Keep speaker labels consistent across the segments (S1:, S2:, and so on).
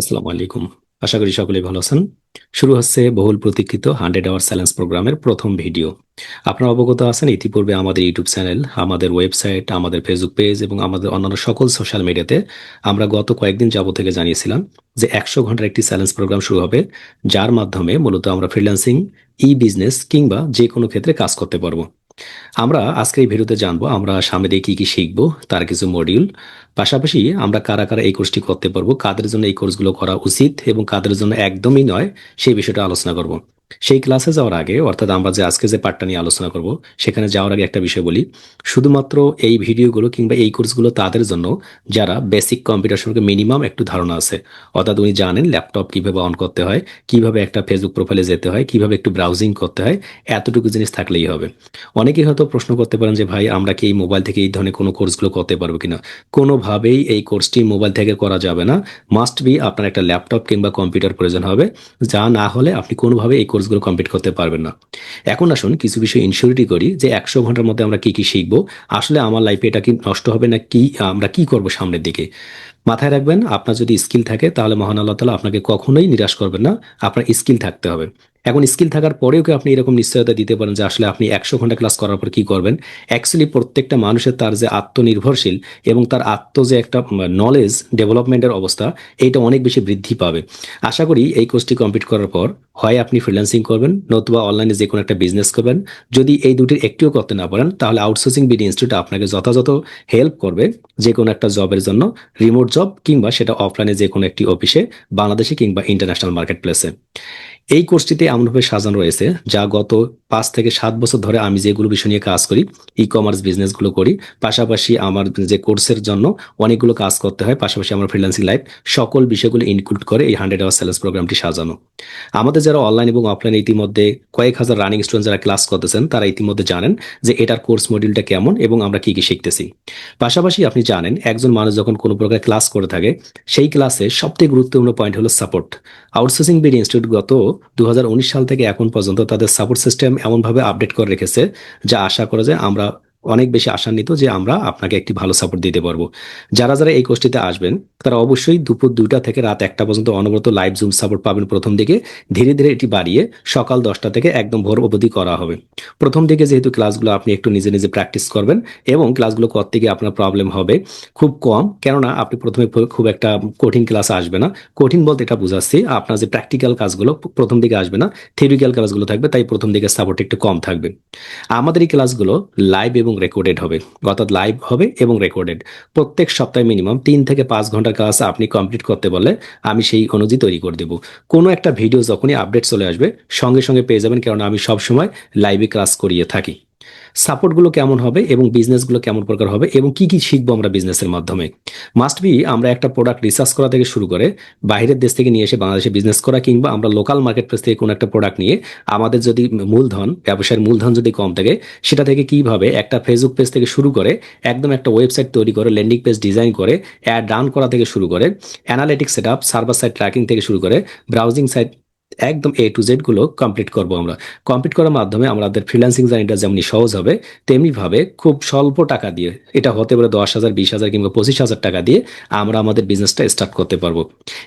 S1: আসসালামু আলাইকুম। আশা করি সকলেই ভালো আছেন। শুরু হচ্ছে বহুল প্রতীক্ষিত হান্ড্রেড আওয়ার চ্যালেঞ্জ প্রোগ্রামের প্রথম ভিডিও। আপনারা অবগত আছেন, ইতিপূর্বে আমাদের ইউটিউব চ্যানেল, আমাদের ওয়েবসাইট, আমাদের ফেসবুক পেজ এবং আমাদের অন্যান্য সকল সোশ্যাল মিডিয়াতে আমরা গত কয়েকদিন যাবত থেকে জানিয়েছিলাম যে একশো ঘণ্টার একটি চ্যালেঞ্জ প্রোগ্রাম শুরু হবে, যার মাধ্যমে মূলত আমরা ফ্রিল্যান্সিং ই বিজনেস কিংবা যে কোনো ক্ষেত্রে কাজ করতে পারব। আমরা আজকের এই ভিডিওতে জানব আমরা সামনে দিয়ে কি কি শিখব, তার কিছু মডিউল পাশাপাশি আমরা কারা কারা এই কোর্সটি করতে পারব, কাদের জন্য এই কোর্সগুলো করা উচিত এবং কাদের জন্য একদমই নয়, সেই বিষয়টা আলোচনা করব। সেই ক্লাসে যাওয়ার আগে, অর্থাৎ আমরা যে আজকে যে পার্টটা নিয়ে আলোচনা করব, সেখানে যাওয়ার আগে একটা বিষয় বলি। শুধুমাত্র এই ভিডিওগুলো কিংবা এই কোর্সগুলো তাদের জন্য যারা বেসিক কম্পিউটার সম্পর্কে মিনিমাম একটু ধারণা আছে। অর্থাৎ উনি জানেন ল্যাপটপ কীভাবে অন করতে হয়, কীভাবে একটা ফেসবুক প্রোফাইলে যেতে হয়, কীভাবে একটু ব্রাউজিং করতে হয়, এতটুকু জিনিস থাকলেই হবে। অনেকেই হয়তো প্রশ্ন করতে পারেন যে, ভাই, আমরা কি এই মোবাইল থেকে এই ধরনের কোনো কোর্সগুলো করতে পারব কিনা? কোনোভাবেই এই কোর্সটি মোবাইল থেকে করা যাবে না। মাস্ট বি আপনার একটা ল্যাপটপ কিংবা কম্পিউটার প্রয়োজন হবে। যা না হলে আপনি কোনোভাবে এই কোর্সগুলো কমপ্লিট করতে পারবেন না। এখন আসুন কিছু বিষয় ইনসিউরিটি করি যে একশো ঘণ্টার মধ্যে আমরা কি কি শিখব। আসলে আমার লাইফে এটা কি নষ্ট হবে না কি, আমরা কি করব সামনের দিকে? মাথায় রাখবেন, আপনার যদি স্কিল থাকে, তাহলে মহান আল্লাহ তালা আপনাকে কখনোই নিরাশ করবেন না। আপনার স্কিল থাকতে হবে। এখন স্কিল থাকার পরেও কি আপনি এরকম নিশ্চয়তা দিতে পারেন যে আসলে আপনি একশো ঘণ্টা ক্লাস করার পর কি করবেন? অ্যাকচুয়ালি প্রত্যেকটা মানুষের তার যে আত্মনির্ভরশীল এবং তার আত্ম যে একটা নলেজ ডেভেলপমেন্টের অবস্থা, এইটা অনেক বেশি বৃদ্ধি পাবে। আশা করি এই কোর্সটি কমপ্লিট করার পর হয় আপনি ফ্রিল্যান্সিং করবেন, নতুবা অনলাইনে যে কোনো একটা বিজনেস করবেন। যদি এই দুটির একটিও করতে না পারেন, তাহলে আউটসোর্সিং বিডি ইনস্টিটিউট আপনাকে যথাযথ হেল্প করবে যে কোনো একটা জবের জন্য রিমোট জব কিংবা সেটা অফলাইনে যে কোনো একটি অফিসে বাংলাদেশে কিংবা ইন্টারন্যাশনাল মার্কেট প্লেসে এই কোর্সটিতে এমনভাবে সাজানো রয়েছে যা গত পাঁচ থেকে সাত বছর ধরে আমি যেগুলো বিষয় নিয়ে কাজ করি ই কমার্স বিজনেসগুলো করি, পাশাপাশি আমার যে কোর্সের জন্য অনেকগুলো কাজ করতে হয়, পাশাপাশি আমার ফ্রিল্যান্সিং লাইফ সকল বিষয়গুলো ইনক্লুড করে এই হান্ড্রেড আওয়ার সেলেন্স প্রোগ্রামটি সাজানো। আমাদের যারা অনলাইন এবং অফলাইন ইতিমধ্যে কয়েক হাজার রানিং স্টুডেন্ট যারা ক্লাস করতেছেন, তারা ইতিমধ্যে জানেন যে এটার কোর্স মডিউলটা কেমন এবং আমরা কি কি শিখতেছি। পাশাপাশি আপনি জানেন, একজন মানুষ যখন কোনো প্রকার ক্লাস করে থাকে, সেই ক্লাসে সবথেকে গুরুত্বপূর্ণ পয়েন্ট হলো সাপোর্ট আউটসোর্সিং বিড ইনস্টিটিউট গত দু হাজার উনিশ সাল থেকে এখন পর্যন্ত তাদের সাপোর্ট সিস্টেম এমনভাবে আপডেট করে রেখেছে, যা আশা করা যায় আমরা অনেক বেশি আশান্বিত যে আমরা আপনাকে একটি ভালো সাপোর্ট দিতে পারব। যারা যারা এই কোর্সটিতে আসবেন, তারা অবশ্যই দুপুর দুইটা থেকে রাত একটা পর্যন্ত অনবরত লাইভ জুম সাপোর্ট পাবেন প্রথম দিকে। ধীরে ধীরে এটি বাড়িয়ে সকাল দশটা থেকে একদম ভোর অবধি করা হবে। প্রথম দিকে যেহেতু ক্লাসগুলো আপনি একটু নিজে নিজে প্র্যাকটিস করবেন এবং ক্লাসগুলো করতে গিয়ে আপনার প্রবলেম হবে খুব কম, কেননা আপনি প্রথমে খুব একটা কঠিন ক্লাস আসবে না। কঠিন বলতে এটা বুঝাচ্ছি, আপনার যে প্র্যাকটিক্যাল কাজগুলো প্রথম দিকে আসবে না থিওরিক্যাল ক্লাসগুলো থাকবে, তাই প্রথম দিকে সাপোর্ট একটু কম থাকবে। আমাদের এই ক্লাসগুলো লাইভ এবং রেকর্ডেড হবে। অর্থাৎ লাইভ হবে এবং রেকর্ডেড প্রত্যেক সপ্তাহে মিনিমাম তিন থেকে পাঁচ ঘণ্টার ক্লাস আপনি কমপ্লিট করতে বলে আমি সেই অনুযায়ী তৈরি করে দেবো। কোনো একটা ভিডিও যখনই আপডেট চলে আসবে, সঙ্গে সঙ্গে পেয়ে যাবেন কারণ আমি সবসময় লাইভে ক্লাস করিয়ে থাকি। সাপোর্টগুলো কেমন হবে এবং বিজনেসগুলো কেমন প্রকার হবে এবং কি কি শিখব আমরা বিজনেসের মাধ্যমে? মাস্ট বি আমরা একটা প্রোডাক্ট রিসার্চ করা থেকে শুরু করে বাইরের দেশ থেকে নিয়ে এসে বাংলাদেশে বিজনেস করা কিংবা আমরা লোকাল মার্কেট প্লেস থেকে কোনো একটা প্রোডাক্ট নিয়ে আমাদের যদি মূলধন, ব্যবসায়ের মূলধন যদি কম থাকে, সেটা থেকে কীভাবে একটা ফেসবুক পেজ থেকে শুরু করে একদম একটা ওয়েবসাইট তৈরি করে ল্যান্ডিং পেজ ডিজাইন করে অ্যাড রান করা থেকে শুরু করে analytics set up server side tracking থেকে শুরু করে ব্রাউজিং সাইট একদম এ টু জেডগুলো কমপ্লিট করব আমরা। কমপ্লিট করার মাধ্যমে আমাদের ফ্রিল্যান্সিং জার্নিটা যেমনি সহজ হবে তেমনি ভাবে খুব স্বল্প টাকা দিয়ে, এটা হতে পারে দশ হাজার, বিশ হাজার কিংবা পঁচিশ হাজার টাকা দিয়ে আমরা আমাদের বিজনেসটা স্টার্ট করতে পারব।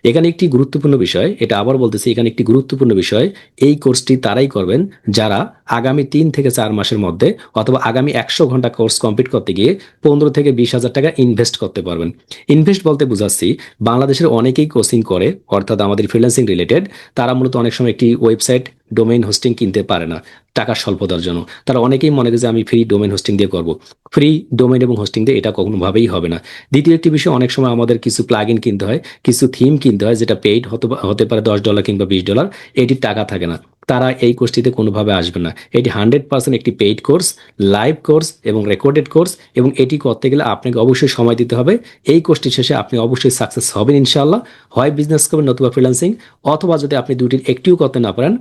S1: এখানে একটি গুরুত্বপূর্ণ বিষয়, এটা আবার বলতেছি, এখানে একটি গুরুত্বপূর্ণ বিষয়, এই কোর্সটি তারাই করবেন যারা আগামী তিন থেকে চার মাসের মধ্যে অথবা আগামী একশো ঘণ্টা কোর্স কমপ্লিট করতে গিয়ে পনেরো থেকে বিশ হাজার টাকা ইনভেস্ট করতে পারবেন। ইনভেস্ট বলতে বুঝাচ্ছি, বাংলাদেশের অনেকেই কোচিং করে, অর্থাৎ আমাদের ফ্রিল্যান্সিং রিলেটেড তারা মূলত অনেক সময় একটি ওয়েবসাইট ডোমেইন হোস্টিং কিনতে পারে না, টাকার স্বল্পতার জন্য। তারা অনেকেই মনে করে যে আমি ফ্রি ডোমেইন হোস্টিং দিয়ে করব। ফ্রি ডোমেন এবং হোস্টিং দিয়ে এটা কখনোভাবেই হবে না। দ্বিতীয় একটি বিষয়, অনেক সময় আমাদের কিছু প্লাগ ইন কিনতে হয়, কিছু থিম কিনতে হয়, যেটা পেইড হতে পারে দশ ডলার কিংবা বিশ ডলার এটির টাকা থাকে না। তারা এই কোর্সটিতে কোনোভাবে আসবে না। এটি হান্ড্রেড পার্সেন্ট একটি পেইড কোর্স লাইভ কোর্স এবং রেকর্ডেড কোর্স এবং এটি করতে গেলে আপনাকে অবশ্যই সময় দিতে হবে। এই কোর্সটি শেষে আপনি অবশ্যই সাকসেস হবেন ইনশাল্লাহ হয় বিজনেস করবেন নতুবা ফ্রিলান্সিং অথবা যদি আপনি দুটির একটিও করতে না পারেন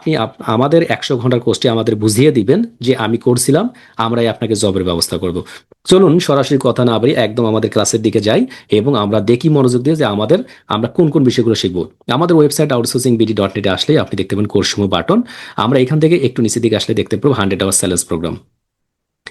S1: আপনি আমাদের একশো ঘণ্টার কোর্সটি আমাদের বুঝিয়ে দিবেন যে আমি করছিলাম, আমরাই আপনাকে জবের ব্যবস্থা করব। চলুন সরাসরি কথা না বলি একদম আমাদের ক্লাসের দিকে যাই এবং আমরা দেখি মনোযোগ দিয়ে যে আমাদের, আমরা কোন কোন বিষয়গুলো শিখব। আমাদের ওয়েবসাইট আউটসোর্সিং বিডি ডট নেটে আসলে আপনি দেখতে পাবেন কোর্স সময় বাটন আমরা এখান থেকে একটু নিচের দিকে আসলে দেখতে পাবো হান্ড্রেড আওয়ার স্যালেন্স প্রোগ্রাম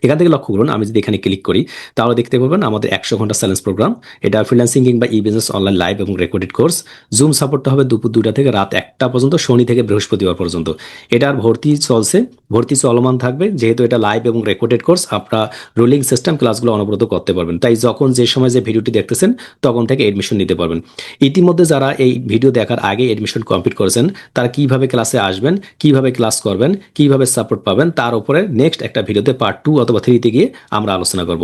S1: এখান থেকে লক্ষ্য করুন, আমি যদি এখানে ক্লিক করি, তাহলে দেখতে পাবেন আমাদের একশো ঘণ্টা চ্যালেঞ্জ প্রোগ্রাম এটা ফ্রিল্যান্সিং কিংবা ই বিজনেস অনলাইন লাইভ এবং রেকর্ডেড কোর্স জুম সাপোর্টটা হবে দুপুর দুটা থেকে রাত একটা পর্যন্ত, শনি থেকে বৃহস্পতিবার পর্যন্ত। এটার ভর্তি চলছে, ভর্তি চলমান থাকবে। যেহেতু এটা লাইভ এবং রেকর্ডেড কোর্স আপনারা রোলিং সিস্টেম ক্লাসগুলো অনবরত করতে পারবেন। তাই যখন যে সময় যে ভিডিওটি দেখতেছেন, তখন থেকে এডমিশন নিতে পারবেন। ইতিমধ্যে যারা এই ভিডিও দেখার আগে এডমিশন কমপ্লিট করেছেন, তারা কীভাবে ক্লাসে আসবেন, কীভাবে ক্লাস করবেন, কীভাবে সাপোর্ট পাবেন, তার উপরে নেক্সট একটা ভিডিওতে পার্ট টু অথবা থ্রিতে গিয়ে আমরা আলোচনা করব।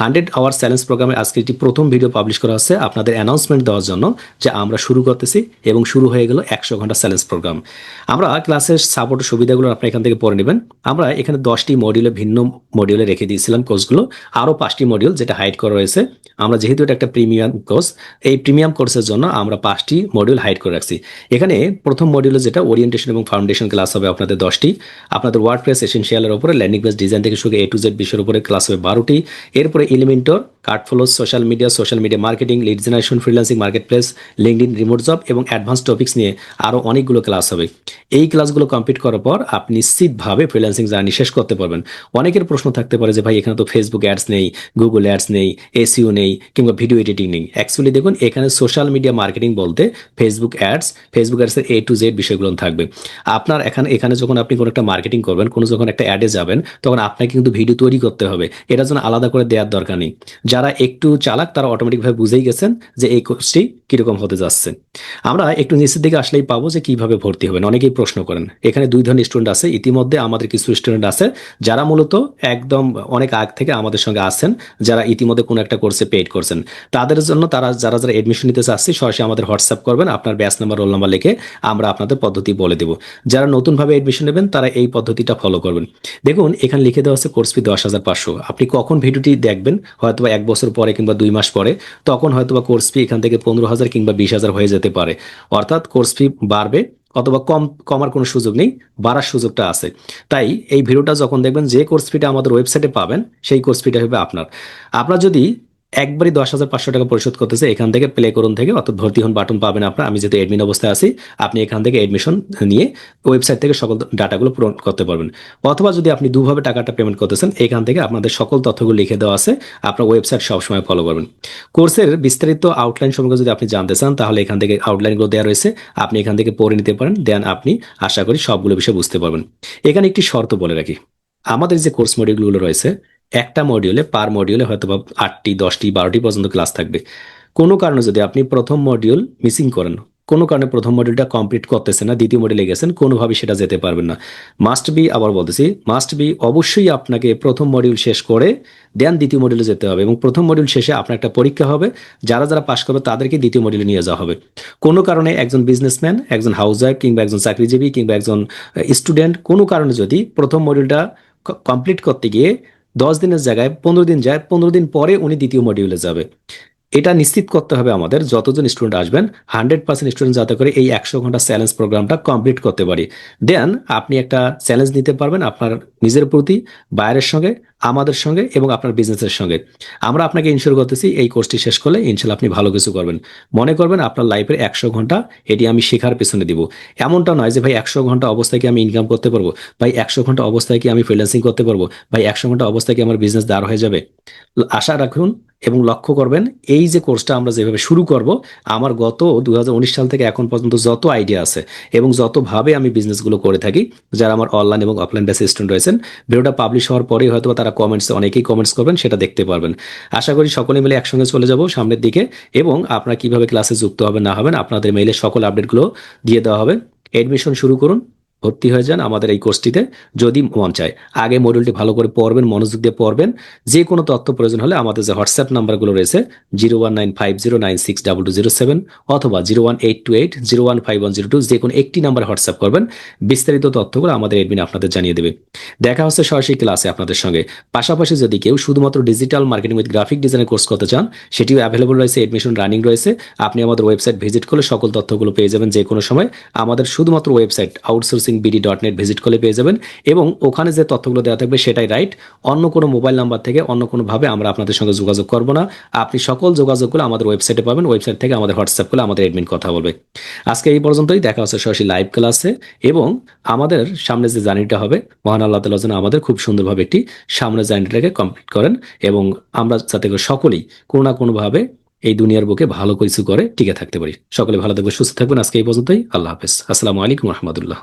S1: হান্ড্রেড আওয়ার চ্যালেঞ্জ প্রোগ্রামে আজকে একটি প্রথম ভিডিও পাবলিশ করা হচ্ছে। আপনাদের অ্যানাউন্সমেন্ট দেওয়ার জন্য যে আমরা শুরু করতেছি এবং শুরু হয়ে গেল একশো ঘণ্টা চ্যালেঞ্জ প্রোগ্রাম। আমরা ক্লাসের সাপোর্ট সুবিধাগুলো আপনারা এখান থেকে পড়ে নেবেন। আমরা এখানে দশটি মডিউলে ভিন্ন মডিউলে রেখে দিয়েছিলাম কোর্সগুলো। আরও পাঁচটি মডিউল যেটা হাইড করা রয়েছে। আমরা যেহেতু এটা একটা প্রিমিয়াম কোর্স এই প্রিমিয়াম কোর্সের জন্য আমরা পাঁচটি মডিউল হাইড করে রাখছি। এখানে প্রথম মডিউলে যেটা ওরিয়েন্টেশন এবং ফাউন্ডেশন ক্লাস হবে আপনাদের দশটি। আপনাদের ওয়ার্ড প্রেস এসেন্সিয়ালের উপরে ল্যান্ডিং পেজ ডিজাইন থেকে শুরু এ টু জেড বিষয়ের উপরে ক্লাস হবে বারোটি। এরপরে Elementor CartFlows social media social media marketing lead generation freelancing marketplace LinkedIn remote job এবং অ্যাডভান্স টপিক্স নিয়ে আরও অনেকগুলো ক্লাস হবে। এই ক্লাসগুলো কমপ্লিট করার পর আপনি নিশ্চিতভাবে ফ্রিল্যান্সিং জার্নি শেষ করতে পারবেন। অনেকের প্রশ্ন থাকতে পারে যে, ভাই, এখানে তো ফেসবুক অ্যাডস নেই গুগল অ্যাডস নেই এসিও নেই কিংবা ভিডিও এডিটিং নেই। অ্যাকচুয়ালি দেখুন, এখানে সোশ্যাল মিডিয়া মার্কেটিং বলতে ফেসবুক অ্যাডস ফেসবুক অ্যাডসের এ টু জেড বিষয়গুলো থাকবে। আপনার এখানে এখানে যখন আপনি কোনো একটা মার্কেটিং করবেন, কোনো যখন একটা অ্যাডে যাবেন, তখন আপনাকে কিন্তু ভিডিও তৈরি করতে হবে। এটার জন্য আলাদা করে দেওয়ার দরকার নেই। যারা একটু চালাক, তারা অটোমেটিকভাবে বুঝেই গেছেন যে এই কোর্সটি কীরকম হতে যাচ্ছে। আমরা একটু নিচের দিকে আসলেই পাবো যে কীভাবে ভর্তি হবেন। অনেকেই প্রশ্ন করেন, এখানে দুই ধরনের স্টুডেন্ট আছে, ইতিমধ্যে আমাদের কিছু স্টুডেন্ট আছে যারা মূলত একদম অনেক আগ থেকে আমাদের সঙ্গে আসছেন যারা ইতিমধ্যে কোনো একটা কোর্সে পেড করছেন। তাদের জন্য তারা যারা যারা এডমিশন নিতে চাচ্ছে, সরাসরি আমাদের হোয়াটসঅ্যাপ করবেন, আপনার ব্যাচ নাম্বার রোল নাম্বার লিখে আমরা আপনাদের পদ্ধতি বলে দেব। যারা নতুনভাবে এডমিশন নেবেন, তারা এই পদ্ধতিটা ফলো করবেন। দেখুন, এখানে লিখে দেওয়া আছে কোর্স ফি দশ হাজার পাঁচশো। আপনি কখন ভিডিওটি দেখবেন হয়তো এক বছর পরে কিংবা দুই মাস পরে, তখন হয়তো বা কোর্স ফি এখান থেকে পনেরো হাজার কিংবা বিশ হাজার হয়ে যেতে পারে। অর্থাৎ কোর্স ফি বাড়বে অথবা কম, কমার কোনো সুযোগ নেই, বাড়ার সুযোগটা আছে। তাই এই ভিডিওটা যখন দেখবেন, যে কোর্স ফিটা আমাদের ওয়েবসাইটে পাবেন, সেই কোর্স ফিটা হবে আপনার। আপনার যদি একবারই দশ হাজার পাঁচশো টাকা পরিশোধ করতেছে, এখান থেকে প্লে করুন থেকে অর্থাৎ ভর্তি হন বাটন পাবেন আপনার। আমি যেহেতু এডমিন অবস্থায় আছি, আপনি এখান থেকে এডমিশন নিয়ে ওয়েবসাইট থেকে সকল ডাটাগুলো পূরণ করতে পারবেন। অথবা যদি আপনি দুভাবে টাকাটা পেমেন্ট করতেছেন, এখান থেকে আপনাদের সকল তথ্যগুলো লিখে দেওয়া আছে, আপনার ওয়েবসাইট সবসময় ফলো করবেন। কোর্সের বিস্তারিত আউটলাইন সম্পর্কে যদি আপনি জানতে চান, তাহলে এখান থেকে আউটলাইনগুলো দেওয়া রয়েছে, আপনি এখান থেকে পড়ে নিতে পারেন দেন আপনি আশা করি সবগুলো বিষয় বুঝতে পারবেন। এখানে একটি শর্ত বলে রাখি। আমাদের যে কোর্স মডিউলগুলো রয়েছে একটা মডিউলে পার মডিউলে হয়তো বা আটটি, দশটি, বারোটি পর্যন্ত ক্লাস থাকবে। কোনো কারণে যদি আপনি প্রথম মডিউল মিসিং করেন, কোনো কারণে প্রথম মডিউলটা কমপ্লিট করতেছে না, দ্বিতীয় মডিউলে গেছেন কোনোভাবে সেটা যেতে পারবেন না। মাস্ট বি আবার বলতেছি মাস্ট বি অবশ্যই আপনাকে প্রথম মডিউল শেষ করে দেন দ্বিতীয় মডিউলে যেতে হবে এবং প্রথম মডিউল শেষে আপনার একটা পরীক্ষা হবে, যারা যারা পাশ করবে তাদেরকে দ্বিতীয় মডিউলে নিয়ে যাওয়া হবে। কোনো কারণে একজন বিজনেসম্যান একজন হাউস ওয়াইফ কিংবা একজন চাকরিজীবী কিংবা একজন স্টুডেন্ট কোনো কারণে যদি প্রথম মডিউলটা কমপ্লিট করতে গিয়ে দশ দিনের জায়গায় পনেরো দিন যায় পনেরো দিন পরে উনি দ্বিতীয় মডিউলে যাবে। এটা নিশ্চিত করতে হবে আমাদের যতজন স্টুডেন্ট আসবেন হান্ড্রেড পার্সেন্ট স্টুডেন্ট যাতে করে এই একশো ঘণ্টা চ্যালেঞ্জ প্রোগ্রামটা কমপ্লিট করতে পারি। দেন আপনি একটা চ্যালেঞ্জ নিতে পারবেন আপনার নিজের প্রতি, বাইরের সঙ্গে, আমাদের সঙ্গে এবং আপনার বিজনেসের সঙ্গে। আমরা আপনাকে ইনশোর করতেছি এই কোর্সটি শেষ করলে ইনশাল্লাহ আপনি ভালো কিছু করবেন। মনে করবেন আপনার লাইফের একশো ঘণ্টা এটি আমি শেখার পেছনে দিব। এমনটা নয় যে, ভাই, একশো ঘণ্টা অবস্থায় কি আমি ইনকাম করতে পারব? ভাই, একশো ঘণ্টা অবস্থায় কি আমি ফ্রিল্যান্সিং করতে পারব? ভাই, একশো ঘণ্টা অবস্থায় কি আমার বিজনেস দাঁড় হয়ে যাবে? আশা রাখুন এবং লক্ষ্য করবেন, এই যে কোর্সটা আমরা যেভাবে শুরু করব, আমার গত দুহাজার উনিশ সাল থেকে এখন পর্যন্ত যত আইডিয়া আছে এবং যতভাবে আমি বিজনেসগুলো করে থাকি, যারা আমার অনলাইন এবং অফলাইন বেসে স্টুডেন্ট রয়েছেন, ভিডিওটা পাবলিশ হওয়ার পরেই হয়তো তারা কমেন্টসে অনেকেই কমেন্টস করবেন, সেটা দেখতে পারবেন। আশা করি সকলে মিলে একসঙ্গে চলে যাব সামনের দিকে এবং আপনারা কীভাবে ক্লাসে যুক্ত হবেন, না হবেন, আপনাদের মেইলে সকল আপডেটগুলো দিয়ে দেওয়া হবে। এডমিশন শুরু করুন। ভর্তি হয়ে যান আমাদের এই কোর্সটিতে, যদি মন চায়। আগে মডিউলটি ভালো করে পড়বেন, মনোযোগ দিয়ে পড়বেন। যে কোনো তথ্য প্রয়োজন হলে আমাদের যে হোয়াটসঅ্যাপ নাম্বারগুলো রয়েছে zero one nine five zero nine six double two zero seven অথবা zero one eight two eight zero one five one zero two যে কোনো একটি নাম্বার হোয়াটসঅ্যাপ করবেন, বিস্তারিত তথ্যগুলো আমাদের এডমিন আপনাদের জানিয়ে দেবে। দেখা হচ্ছে সরাসরি ক্লাসে আপনাদের সঙ্গে। পাশাপাশি যদি কেউ শুধুমাত্র ডিজিটাল মার্কেটিং উইথ গ্রাফিক ডিজাইনের কোর্স করতে চান, সেটিও অ্যাভেলেবল রয়েছে এডমিশন রানিং রয়েছে। আপনি আমাদের ওয়েবসাইট ভিজিট করলে সকল তথ্যগুলো পেয়ে যাবেন যে কোনো সময়। আমাদের শুধুমাত্র website outsourcing coaching BD dot net visit করলে পেয়ে যাবেন এবং ওখানে যে তথ্যগুলো দেওয়া থাকবে সেটাই রাইট অন্য কোনো মোবাইল নাম্বার থেকে অন্য কোনোভাবে আমরা আপনাদের সঙ্গে যোগাযোগ করব না। আপনি সকল যোগাযোগগুলো আমাদের ওয়েবসাইটে পাবেন ওয়েবসাইট থেকে আমাদের হোয়াটসঅ্যাপ করলে আমাদের এডমিন কথা বলবে। আজকে এই পর্যন্তই, দেখা হচ্ছে সরাসরি লাইভ ক্লাসে এবং আমাদের সামনে যে জার্নিটা হবে, মহান আল্লাহ তালা যেন আমাদের খুব সুন্দরভাবে একটি সামনের জার্নিটাকে কমপ্লিট করেন এবং আমরা যাতে করে সকলেই কোনো না কোনোভাবে এই দুনিয়ার বুকে ভালো কিছু করে টিকে থাকতে পারি। সকলে ভালো থাকবে সুস্থ থাকবেন। আজকে এই পর্যন্তই, আল্লাহ হাফেজ। আসসালামু আলাইকুম রহমতুল্লাহ।